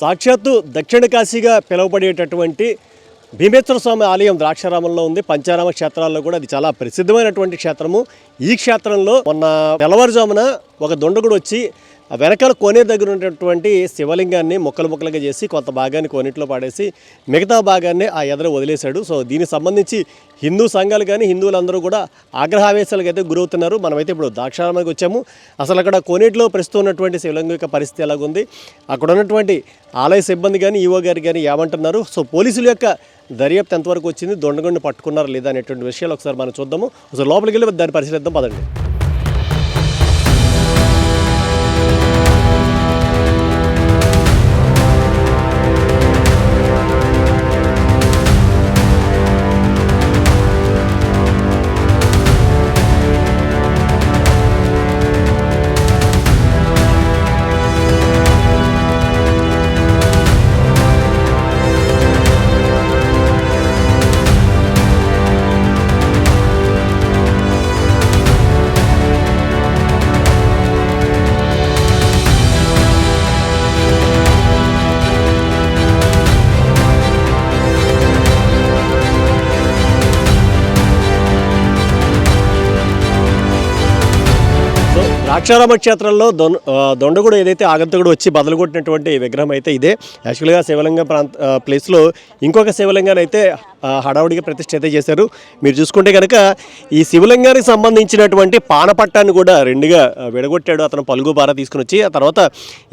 సాక్షాత్తు దక్షిణ కాశీగా పిలువబడేటటువంటి భీమేశ్వర స్వామి ఆలయం ద్రాక్షారామంలో ఉంది. పంచారామ క్షేత్రాల్లో కూడా అది చాలా ప్రసిద్ధమైనటువంటి క్షేత్రము. ఈ క్షేత్రంలో మొన్న తెల్లవారుజామున ఒక దొండగుడు వచ్చి వెనకాల కోనేరు దగ్గర ఉన్నటువంటి శివలింగాన్ని ముక్కలు ముక్కలుగా చేసి కొంత భాగాన్ని కోనేటిలో పాడేసి మిగతా భాగాన్ని ఆ ఎదర వదిలేశాడు. సో దీనికి సంబంధించి హిందూ సంఘాలు కానీ హిందువులందరూ కూడా ఆగ్రహావేశాలకు అయితే గురవుతున్నారు. మనమైతే ఇప్పుడు ద్రాక్షారామానికి వచ్చాము. అసలు అక్కడ కోనేటిలో ప్రస్తుతం ఉన్నటువంటి శివలింగం యొక్క పరిస్థితి ఎలాగుంది? అక్కడ ఉన్నటువంటి ఆలయ సిబ్బంది కానీ ఈవో గారు కానీ ఏమంటున్నారు? సో పోలీసుల యొక్క దర్యాప్తు ఎంతవరకు వచ్చింది? దొండగొండి పట్టుకున్నారా లేదా అనేటువంటి విషయాలు ఒకసారి మనం చూద్దాము. అసలు లోపలికి వెళ్ళి దాన్ని పరిశీలిద్దాం. పదండి. ద్రాక్షారామ క్షేత్రంలో దొండగుడు ఏదైతే ఆగంతకుడు వచ్చి బదలుగొట్టినటువంటి విగ్రహం అయితే ఇదే. యాక్చువల్గా శివలింగం ప్రాంత ప్లేస్లో ఇంకొక శివలింగాన్ని అయితే హడావుడిగా ప్రతిష్ఠిత అయితే చేశారు. మీరు చూసుకుంటే కనుక ఈ శివలింగానికి సంబంధించినటువంటి పానపట్టాన్ని కూడా రెండుగా విడగొట్టాడు అతను పలుగు బార తీసుకుని వచ్చి. ఆ తర్వాత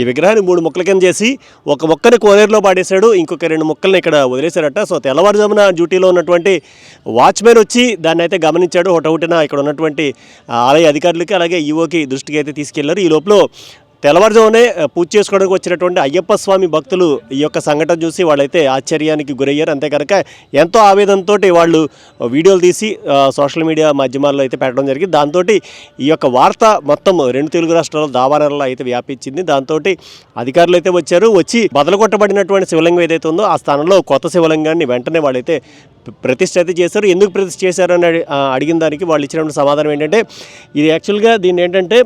ఈ విగ్రహాన్ని మూడు ముక్కల కింద చేసి ఒక మొక్కని కోనేరులో పాడేశాడు. ఇంకొక రెండు ముక్కల్ని ఇక్కడ వదిలేశారట. సో తెల్లవారుజామున డ్యూటీలో ఉన్నటువంటి వాచ్మెన్ వచ్చి దాన్ని అయితే గమనించాడు. హుటహుటిన ఇక్కడ ఉన్నటువంటి ఆలయ అధికారులకి అలాగే ఈవోకి దృష్టికి అయితే తీసుకెళ్ళారు. ఈ లోపల తెల్లవారుజామునే పూజ చేసుకోవడానికి వచ్చినటువంటి అయ్యప్ప స్వామి భక్తులు ఈ యొక్క సంఘటన చూసి వాళ్ళైతే ఆశ్చర్యానికి గురయ్యారు. అంతే కనుక ఎంతో ఆవేదనతో వాళ్ళు వీడియోలు తీసి సోషల్ మీడియా మాధ్యమాల్లో అయితే పెట్టడం జరిగింది. దాంతో ఈ యొక్క వార్త మొత్తం రెండు తెలుగు రాష్ట్రాల దావానల్లో అయితే వ్యాపించింది. దాంతో అధికారులు అయితే వచ్చారు. వచ్చి బదలగొట్టబడినటువంటి శివలింగం ఏదైతే ఉందో ఆ స్థానంలో కొత్త శివలింగాన్ని వెంటనే వాళ్ళైతే ప్రతిష్ట అయితే చేశారు. ఎందుకు ప్రతిష్ట చేశారని అడిగిన దానికి వాళ్ళు ఇచ్చినటువంటి సమాధానం ఏంటంటే ఇది యాక్చువల్గా దీన్ని ఏంటంటే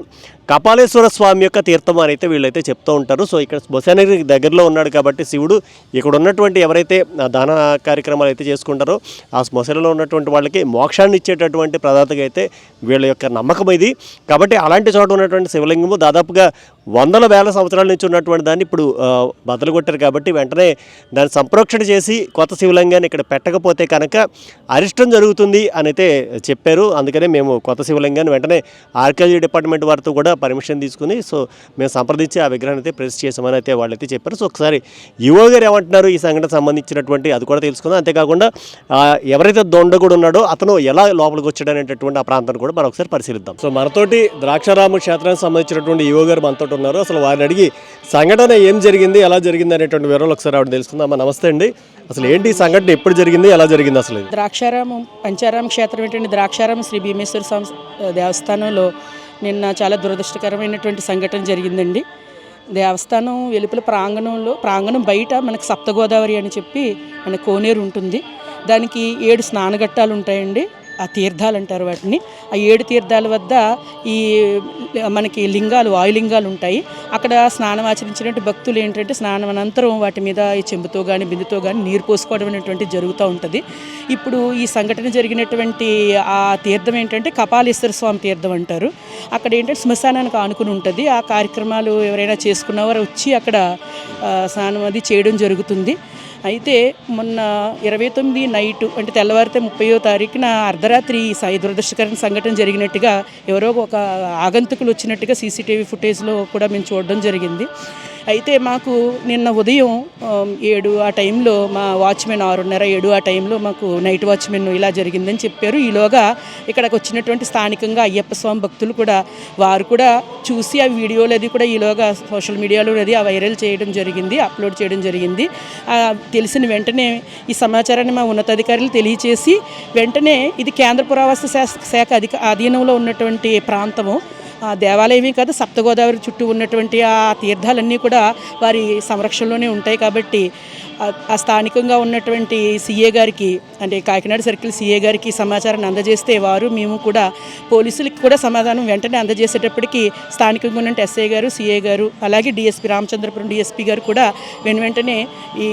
కపాలేశ్వర స్వామి యొక్క తీర్థం అని అయితే వీళ్ళైతే చెప్తూ ఉంటారు. సో ఇక్కడ బొసానగిరి దగ్గరలో ఉన్నాడు కాబట్టి శివుడు ఇక్కడ ఉన్నటువంటి ఎవరైతే ఆ దాన కార్యక్రమాలు అయితే చేసుకుంటారో ఆ శ్మశానంలో ఉన్నటువంటి వాళ్ళకి మోక్షాన్ని ఇచ్చేటటువంటి ప్రదాతగా అయితే వీళ్ళ యొక్క నమ్మకం ఇది. కాబట్టి అలాంటి చోట ఉన్నటువంటి శివలింగము దాదాపుగా వందల వేల సంవత్సరాల నుంచి ఉన్నటువంటి దాన్ని ఇప్పుడు ఆ, కొట్టారు కాబట్టి వెంటనే దాన్ని సంప్రోక్షణ చేసి కొత్త శివలింగాన్ని ఇక్కడ పెట్టకపోతే కనుక అరిష్టం జరుగుతుంది అని అయితే చెప్పారు. అందుకనే మేము కొత్త శివలింగాన్ని వెంటనే ఆర్కియాలజీ డిపార్ట్మెంట్ వారితో కూడా పర్మిషన్ తీసుకుని సో మేము సంప్రదించి ఆ విగ్రహాన్ని అయితే ప్రెస్ చేసామని అయితే వాళ్ళైతే చెప్పారు. సో ఒకసారి యువ గారు ఏమంటున్నారు? ఈ సంఘటన సంబంధించినటువంటి అది కూడా తెలుసుకుందాం. అంతేకాకుండా ఎవరైతే దొండగుడు ఉన్నాడో అతను ఎలా లోపలికి వచ్చాడు అనేటటువంటి ఆ ప్రాంతాన్ని కూడా మనం ఒకసారి పరిశీలిద్దాం. సో మనతోటి ద్రాక్షారామ క్షేత్రానికి సంబంధించినటువంటి యువ గారు మనతో ఉన్నారు. అసలు వారిని అడిగి సంఘటన ఏం జరిగింది? ఎలా జరిగింది? అనేటువంటి వివరాలు ఒకసారి ఆవిడ తెలుసుకుందాం. నమస్తే అండి. అసలు ఏంటి ఈ సంఘటన? ఎప్పుడు జరిగింది? ఎలా జరిగింది అసలు ద్రాక్షారామం పంచారామ క్షేత్రం ఏంటంటే ద్రాక్షారామం శ్రీ భీమేశ్వర స్వామి దేవస్థానంలో నిన్న చాలా దురదృష్టకరమైనటువంటి సంఘటన జరిగిందండి. దేవస్థానం వెలుపల ప్రాంగణంలో ప్రాంగణం బయట మనకు సప్తగోదావరి అని చెప్పి మన కోనేరు ఉంటుంది. దానికి ఏడు స్నానఘట్టాలు ఉంటాయండి. ఆ తీర్థాలు అంటారు వాటిని. ఆ ఏడు తీర్థాల వద్ద ఈ మనకి లింగాలు వాయులింగాలు ఉంటాయి. అక్కడ స్నానం ఆచరించినట్టు భక్తులు ఏంటంటే స్నానం అనంతరం వాటి మీద ఈ చెంబుతో కానీ బిందుతో కానీ నీరు పోసుకోవడం అనేటువంటి జరుగుతూ ఉంటుంది. ఇప్పుడు ఈ సంఘటన జరిగినటువంటి ఆ తీర్థం ఏంటంటే కపాలేశ్వర స్వామి తీర్థం అంటారు. అక్కడ ఏంటంటే శ్మశానానికి ఆనుకుని ఉంటుంది. ఆ కార్యక్రమాలు ఎవరైనా చేసుకున్నవారు వచ్చి అక్కడ స్నానం అది చేయడం జరుగుతుంది. అయితే మొన్న ఇరవై తొమ్మిది నైటు అంటే తెల్లవారితే ముప్పయో తారీఖున అర్ధరాత్రి ఈ దురదృష్టకరణ సంఘటన జరిగినట్టుగా ఎవరో ఒక ఆగంతుకులు వచ్చినట్టుగా సీసీటీవీ ఫుటేజ్లో కూడా మేము చూడడం జరిగింది. అయితే మాకు నిన్న ఉదయం ఏడు ఆ టైంలో మా వాచ్మెన్ ఆరున్నర ఏడు ఆ టైంలో మాకు నైట్ వాచ్మెన్ ఇలా జరిగిందని చెప్పారు. ఈలోగా ఇక్కడికి వచ్చినటువంటి స్థానికంగా అయ్యప్ప స్వామి భక్తులు కూడా వారు కూడా చూసి ఆ వీడియోలు అది కూడా ఈలోగా సోషల్ మీడియాలో అది ఆ వైరల్ చేయడం జరిగింది అప్లోడ్ చేయడం జరిగింది. తెలిసిన వెంటనే ఈ సమాచారాన్ని మా ఉన్నతాధికారులు తెలియచేసి వెంటనే ఇది కేంద్ర పురావస్తు శాఖ శాఖ అధిక అధీనంలో ఉన్నటువంటి ప్రాంతము. దేవాలయమే కాదు సప్తగోదావరి చుట్టూ ఉన్నటువంటి ఆ తీర్థాలన్నీ కూడా వారి సంరక్షణలోనే ఉంటాయి కాబట్టి ఆ- స్థానికంగా ఉన్నటువంటి సీఏ గారికి అంటే కాకినాడ సర్కిల్ సీఏ గారికి సమాచారాన్ని అందజేస్తే వారు మేము కూడా పోలీసులకు కూడా సమాధానం వెంటనే అందజేసేటప్పటికి స్థానికంగా ఉన్న ఎస్ఐ గారు సీఏ గారు అలాగే డిఎస్పీ రామచంద్రపురం డిఎస్పీ గారు కూడా వెను వెంటనే ఈ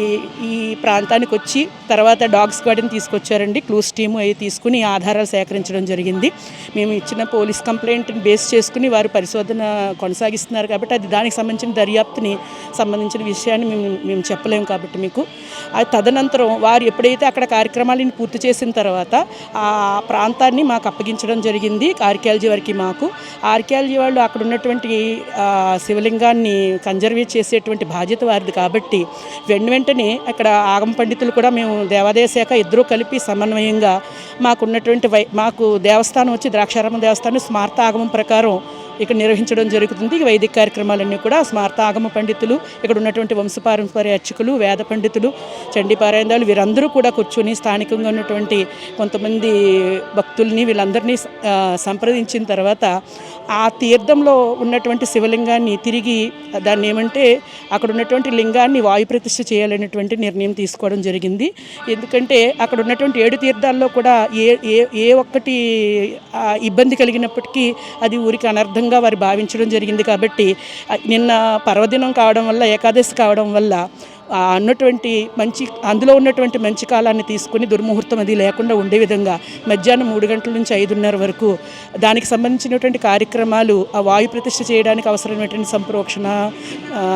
ఈ ప్రాంతానికి వచ్చి తర్వాత డాగ్ స్క్వాడ్ని తీసుకొచ్చారండి. క్లూస్ టీము అవి తీసుకుని ఆధారాలు సేకరించడం జరిగింది. మేము ఇచ్చిన పోలీస్ కంప్లైంట్ని బేస్ చేసుకుని వారు పరిశోధన కొనసాగిస్తున్నారు కాబట్టి అది దానికి సంబంధించిన దర్యాప్తుని సంబంధించిన విషయాన్ని మేము మేము చెప్పలేము కాబట్టి మీకు అది తదనంతరం వారు ఎప్పుడైతే అక్కడ కార్యక్రమాలను పూర్తి చేసిన తర్వాత ఆ ప్రాంతాన్ని మాకు అప్పగించడం జరిగింది ఆర్కియాలజీ వారికి మాకు. ఆర్కియాలజీ వాళ్ళు అక్కడ ఉన్నటువంటి శివలింగాన్ని కన్జర్వేట్ చేసేటువంటి బాధ్యత వారిది కాబట్టి వెను వెంటనే అక్కడ ఆగమ పండితులు కూడా మేము దేవాదాయ శాఖ ఇద్దరూ కలిపి సమన్వయంగా మాకున్నటువంటి వై మాకు దేవస్థానం వచ్చి ద్రాక్షారామ దేవస్థానం స్మార్త ఆగమం ప్రకారం ఇక్కడ నిర్వహించడం జరుగుతుంది. ఈ వైదిక కార్యక్రమాలన్నీ కూడా స్మార్త ఆగమ పండితులు ఇక్కడ ఉన్నటువంటి వంశపారంపర్య అర్చకులు వేద పండితులు చండీపారాయణాలు వీరందరూ కూడా కూర్చొని స్థానికంగా ఉన్నటువంటి కొంతమంది భక్తుల్ని వీళ్ళందరినీ సంప్రదించిన తర్వాత ఆ తీర్థంలో ఉన్నటువంటి శివలింగాన్ని తిరిగి దాన్ని ఏమంటే అక్కడ ఉన్నటువంటి లింగాన్ని వాయు ప్రతిష్ఠ చేయాలనేటువంటి నిర్ణయం తీసుకోవడం జరిగింది. ఎందుకంటే అక్కడ ఉన్నటువంటి ఏడు తీర్థాల్లో కూడా ఏ ఏ ఏ ఒక్కటి ఇబ్బంది కలిగినప్పటికీ అది ఊరికి అనర్థం విధంగా వారు భావించడం జరిగింది కాబట్టి నిన్న పర్వదినం కావడం వల్ల ఏకాదశి కావడం వల్ల అన్నటువంటి మంచి అందులో ఉన్నటువంటి మంచి కాలాన్ని తీసుకుని దుర్ముహూర్తం అది లేకుండా ఉండే విధంగా మధ్యాహ్నం మూడు గంటల నుంచి ఐదున్నర వరకు దానికి సంబంధించినటువంటి కార్యక్రమాలు ఆ వాయు ప్రతిష్ఠ చేయడానికి అవసరమైనటువంటి సంప్రోక్షణ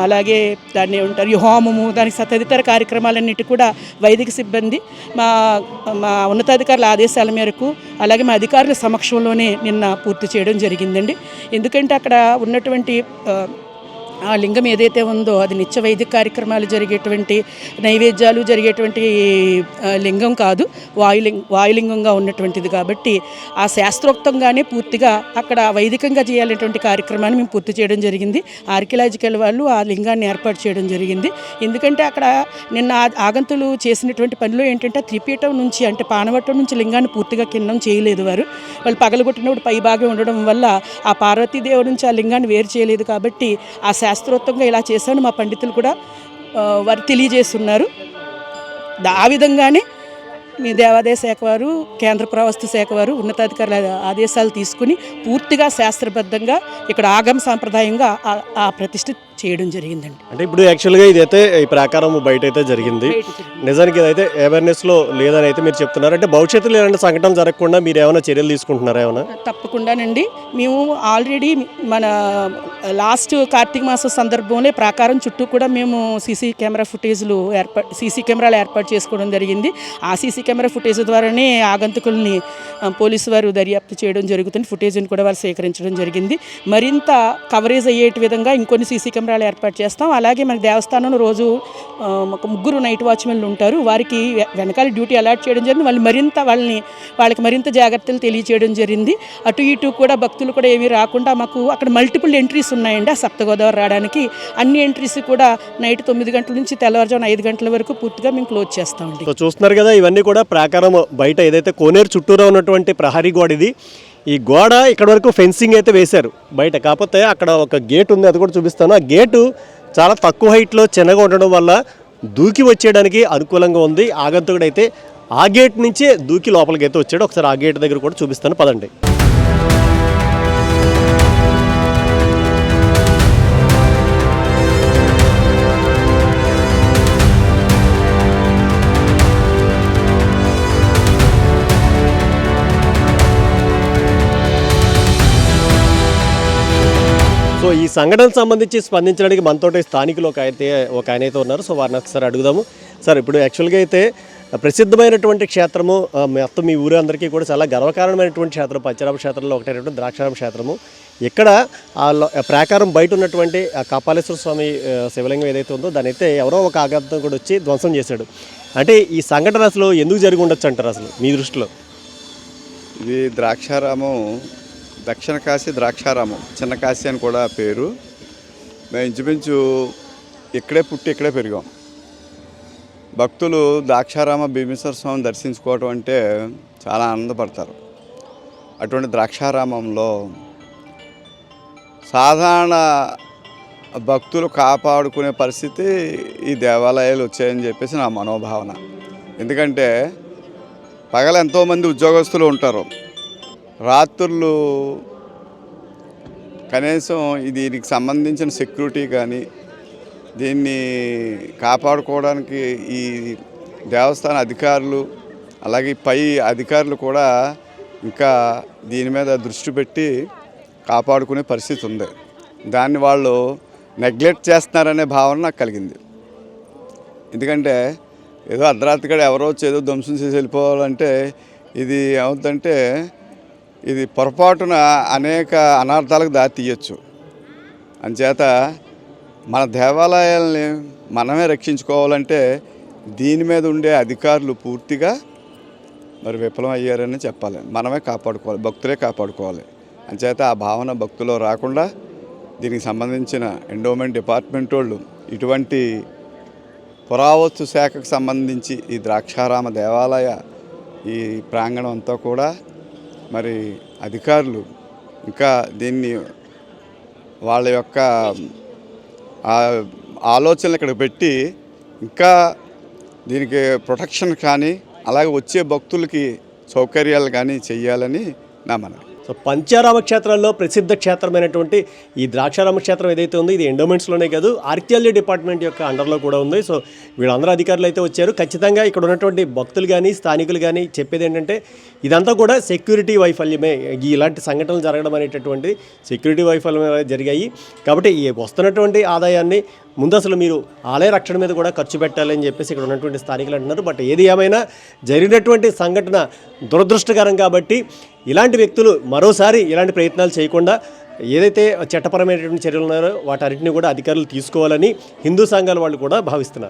అలాగే దాన్ని ఉంటారు హోమము దానికి తదితర కార్యక్రమాలన్నిటి కూడా వైదిక సిబ్బంది మా మా ఉన్నతాధికారుల ఆదేశాల మేరకు అలాగే మా అధికారుల సమక్షంలోనే నిన్న పూర్తి చేయడం జరిగిందండి. ఎందుకంటే అక్కడ ఉన్నటువంటి ఆ, లింగం ఏదైతే ఉందో అది నిత్య వైదిక కార్యక్రమాలు జరిగేటువంటి నైవేద్యాలు జరిగేటువంటి లింగం కాదు వాయులింగ వాయులింగంగా ఉన్నటువంటిది కాబట్టి ఆ శాస్త్రోక్తంగానే పూర్తిగా అక్కడ వైదికంగా చేయాలనేటువంటి కార్యక్రమాన్ని మేము పూర్తి చేయడం జరిగింది. ఆర్కియలాజికల్ వాళ్ళు ఆ లింగాన్ని ఏర్పాటు చేయడం జరిగింది. ఎందుకంటే అక్కడ నిన్న ఆగంతులు చేసినటువంటి పనిలో ఏంటంటే త్రిపీఠం నుంచి అంటే పానవట్టం నుంచి లింగాన్ని పూర్తిగా కిందం చేయలేదు వారు. వాళ్ళు పగలగొట్టినప్పుడు పైభాగం ఉండడం వల్ల ఆ పార్వతీదేవి నుంచి ఆ లింగాన్ని వేరు చేయలేదు కాబట్టి ఆ శాస్త్రోత్తంగా ఇలా చేశాను. మా పండితులు కూడా వారు తెలియజేస్తున్నారు. దా- ఆ విధంగానే మీ దేవాదాయ శాఖ వారు కేంద్ర పురావస్తు శాఖ వారు ఉన్నతాధికారుల ఆదేశాలు తీసుకుని పూర్తిగా శాస్త్రబద్ధంగా ఇక్కడ ఆగమ సాంప్రదాయంగా ఆ- ఆ ప్రతిష్ఠ చేయడం జరిగిందండి. అంటే ఇప్పుడు యాక్చువల్గా ఇదైతే ఈ ప్రాకారం బయట అయితే జరిగింది. నిజానికి ఇదైతే అవేర్నెస్లో లేదని అయితే మీరు చెప్తున్నారు. అంటే భవిష్యత్తులో ఇలాంటి సంఘటన జరగకుండా మీరు ఏమైనా చర్యలు తీసుకుంటున్నారా ఏమైనా? తప్పకుండానండి. మేము ఆల్రెడీ మన లాస్ట్ కార్తీక మాసం సందర్భంలో ప్రాకారం చుట్టూ కూడా మేము సీసీ కెమెరా ఫుటేజ్లు ఏర్పాటు సీసీ కెమెరాలు ఏర్పాటు చేసుకోవడం జరిగింది. ఆ సీసీ కెమెరా ఫుటేజ్ ద్వారానే ఆగంతుకుల్ని పోలీసు వారు దర్యాప్తు చేయడం జరుగుతుంది. ఫుటేజ్ని కూడా వారు సేకరించడం జరిగింది. మరింత కవరేజ్ అయ్యేటి విధంగా ఇంకొన్ని సీసీ కెమెరాలు ఏర్పాటు చేస్తాం. అలాగే మన దేవస్థానంలో రోజు ఒక ముగ్గురు నైట్ వాచ్మెన్లు ఉంటారు. వారికి వెనకాల డ్యూటీ అలాట్ చేయడం జరిగింది. వాళ్ళు మరింత వాళ్ళని వాళ్ళకి మరింత జాగ్రత్తలు తెలియచేయడం జరిగింది. అటు ఇటు కూడా భక్తులు కూడా ఏమీ రాకుండా మాకు అక్కడ మల్టిపుల్ ఎంట్రీస్ ఉన్నాయండి ఆ సప్తగోదావరి రావడానికి. అన్ని ఎంట్రీస్ కూడా నైట్ తొమ్మిది గంటల నుంచి తెల్లవారుజామున ఐదు గంటల వరకు పూర్తిగా మేము క్లోజ్ చేస్తామండి. చూస్తున్నారు కదా ఇవన్నీ కూడా ప్రాకారం బయట ఏదైతే కోనేరు చుట్టూరా ఉన్నటువంటి ప్రహరీ గోడ ఇది ఈ గోడ ఇక్కడ వరకు ఫెన్సింగ్ అయితే వేశారు. బయట కాకపోతే అక్కడ ఒక గేట్ ఉంది అది కూడా చూపిస్తాను. ఆ గేటు చాలా తక్కువ హైట్లో చిన్నగా ఉండడం వల్ల దూకి వచ్చేయడానికి అనుకూలంగా ఉంది. ఆగంతకుడు అయితే ఆ గేట్ నుంచే దూకి లోపలికి అయితే వచ్చాడు. ఒకసారి ఆ గేట్ దగ్గర కూడా చూపిస్తాను. పదండి. సో ఈ సంఘటనకు సంబంధించి స్పందించడానికి మనతోటి స్థానికులు ఒక అయితే ఒక ఆయన అయితే ఉన్నారు. సో వారిని ఒకసారి అడుగుదాము. సార్ ఇప్పుడు యాక్చువల్గా అయితే ప్రసిద్ధమైనటువంటి క్షేత్రము మొత్తం మీ ఊరు అందరికీ కూడా చాలా గర్వకారణమైనటువంటి క్షేత్రం పచ్చరామ క్షేత్రంలో ఒకటైనటువంటి ద్రాక్షారామ క్షేత్రము. ఇక్కడ ఆ ప్రాకారం బయట ఉన్నటువంటి కపాలేశ్వర స్వామి శివలింగం ఏదైతే ఉందో దాని అయితే ఎవరో ఒక ఆఘాతం కూడా వచ్చి ధ్వంసం చేశాడు. అంటే ఈ సంఘటన అసలు ఎందుకు జరిగి ఉండొచ్చు అంటారు అసలు మీ దృష్టిలో? ఇది ద్రాక్షారామం దక్షిణ కాశీ ద్రాక్షారామం చిన్న కాశీ అని కూడా పేరు. మేము ఇంచుమించు ఇక్కడే పుట్టి ఇక్కడే పెరిగాం. భక్తులు ద్రాక్షారామ భీమేశ్వర స్వామిని దర్శించుకోవటం అంటే చాలా ఆనందపడతారు. అటువంటి ద్రాక్షారామంలో సాధారణ భక్తులు కాపాడుకునే పరిస్థితి ఈ దేవాలయాలు వచ్చాయని చెప్పేసి నా మనోభావన. ఎందుకంటే పగల ఎంతోమంది ఉద్యోగస్తులు ఉంటారు. రాత్రులు కనీసం దీనికి సంబంధించిన సెక్యూరిటీ కానీ దీన్ని కాపాడుకోవడానికి ఈ దేవస్థాన అధికారులు అలాగే పై అధికారులు కూడా ఇంకా దీని మీద దృష్టి పెట్టి కాపాడుకునే పరిస్థితి ఉంది. దాన్ని వాళ్ళు నెగ్లెక్ట్ చేస్తున్నారనే భావన నాకు కలిగింది. ఎందుకంటే ఏదో అర్ధరాత్రి కూడా ఎవరో వచ్చి ఏదో ధ్వంసం చేసి వెళ్ళిపోవాలంటే ఇది ఏమవుతుందంటే ఇది పొరపాటున అనేక అనర్థాలకు దారి తీయచ్చు. అంచేత మన దేవాలయాల్ని మనమే రక్షించుకోవాలంటే దీని మీద ఉండే అధికారులు పూర్తిగా మరి విఫలం అయ్యారని చెప్పాలి. మనమే కాపాడుకోవాలి భక్తులే కాపాడుకోవాలి. అంచేత ఆ భావన భక్తులో రాకుండా దీనికి సంబంధించిన ఎండోమెంట్ డిపార్ట్మెంట్ వాళ్ళు ఇటువంటి పురావస్తు శాఖకు సంబంధించి ఈ ద్రాక్షారామ దేవాలయ ఈ ప్రాంగణం అంతా కూడా మరి అధికారులు ఇంకా దీన్ని వాళ్ళ యొక్క ఆలోచనలు ఇక్కడ పెట్టి ఇంకా దీనికి ప్రొటెక్షన్ కానీ అలాగే వచ్చే భక్తులకి సౌకర్యాలు కానీ చేయాలని నా మనవి. సో పంచారామ క్షేత్రాల్లో ప్రసిద్ధ క్షేత్రమైనటువంటి ఈ ద్రాక్షారామ క్షేత్రం ఏదైతే ఉందో ఇది ఎండోమెంట్స్లోనే కాదు ఆర్కియాలజీ డిపార్ట్మెంట్ యొక్క అండర్లో కూడా ఉంది. సో వీళ్ళందరూ అధికారులు అయితే వచ్చారు. ఖచ్చితంగా ఇక్కడ ఉన్నటువంటి భక్తులు కానీ స్థానికులు కానీ చెప్పేది ఏంటంటే ఇదంతా కూడా సెక్యూరిటీ వైఫల్యమే. ఇలాంటి సంఘటనలు జరగడం అనేటటువంటి సెక్యూరిటీ వైఫల్యమే జరిగాయి. కాబట్టి ఈ వస్తున్నటువంటి ఆదాయాన్ని ముందు అసలు మీరు ఆలయ రక్షణ మీద కూడా ఖర్చు పెట్టాలని చెప్పేసి ఇక్కడ ఉన్నటువంటి స్థానికులు అంటున్నారు. బట్ ఏది ఏమైనా జరిగినటువంటి సంఘటన దురదృష్టకరం కాబట్టి ఇలాంటి వ్యక్తులు మరోసారి ఇలాంటి ప్రయత్నాలు చేయకుండా ఏదైతే చట్టపరమైనటువంటి చర్యలు ఉన్నారో వాటన్నిటిని కూడా అధికారులు తీసుకోవాలని హిందూ సంఘాల వాళ్ళు కూడా భావిస్తున్నారు.